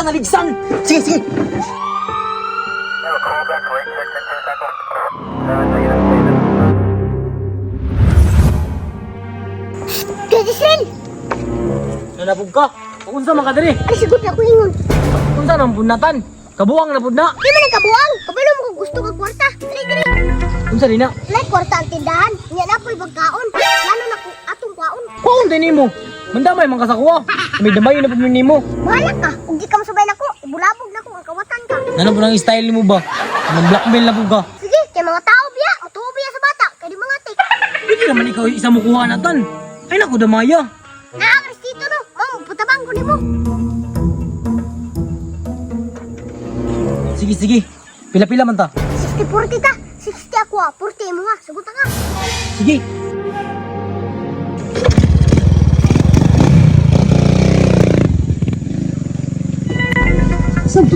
ita naligsan! Sige, sige! Gadisel! Nalabog ka! Unsa man ka diri? Ay, sigot na ko ingon. Unsa nang bunatan? Kabuang na na! Di man ang kabuang. Kabalo mo kung gusto kang kwarta. Dali, dali. Unsa din na? Nay, kwarta ang tindahan. Nga na ako'y bagkaon. Lalo na kung atong kwaon. Kuon din nimo. Mandamay man ka sa kuha. May damay na pud nimo. Bahala ka. Kung di ka masabay na ko, ibulabog na ko ang kawatan ka. Ano po ang style mo ba? Nang blackmail na po ka. Sige, kay mga tao biya. Matuo biya sa bata. Kay di mga tik. Pwede naman ikaw isa mo kuha natan. Ay naku damaya. Naagres dito no. Mamo, putabang ko ni mo. Sige sige. Pila-pila man ta. 60-40 ta. 60 ako ah. 40 mo nga. Sagot ka. Sige.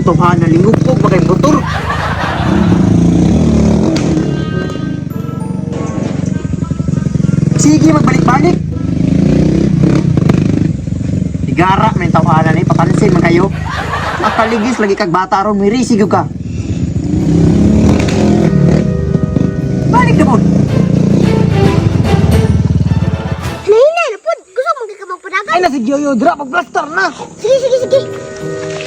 Saan totohanan ni Ngupog ba kay motor? Sige, magbalik-balik. Igara, may tawanan ni papansin man kayo. Makaligis lagi kag bata ron, may risigo ka. Balik na po. Ay na si Gioyo dra pag plaster na. Sige, sige, sige.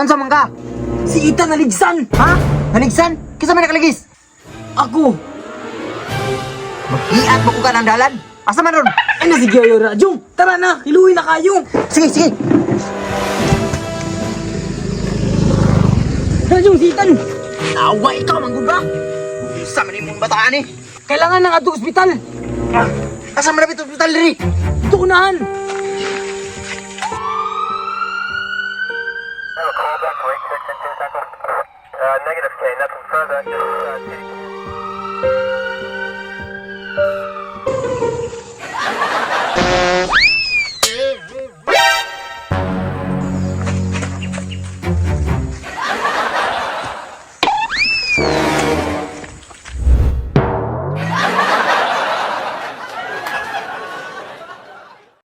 Naon sa man ka? Si Ita naligsan! Ha? Naligsan? Kisa may nakaligis? Ako! Mag-iat mo ko ka ng dalan? Asa man ron? Ay na si Gioyo dra. Jong! Tara na! Hiluin na kayo! Sige, sige. Tara Jong, si Itan! Awa ikaw, mangguga. Sa man imong bataan eh. Kailangan ng ato ospital! Ah, Asa man na hospital diri? Uh, negative K, nothing further. Just, uh,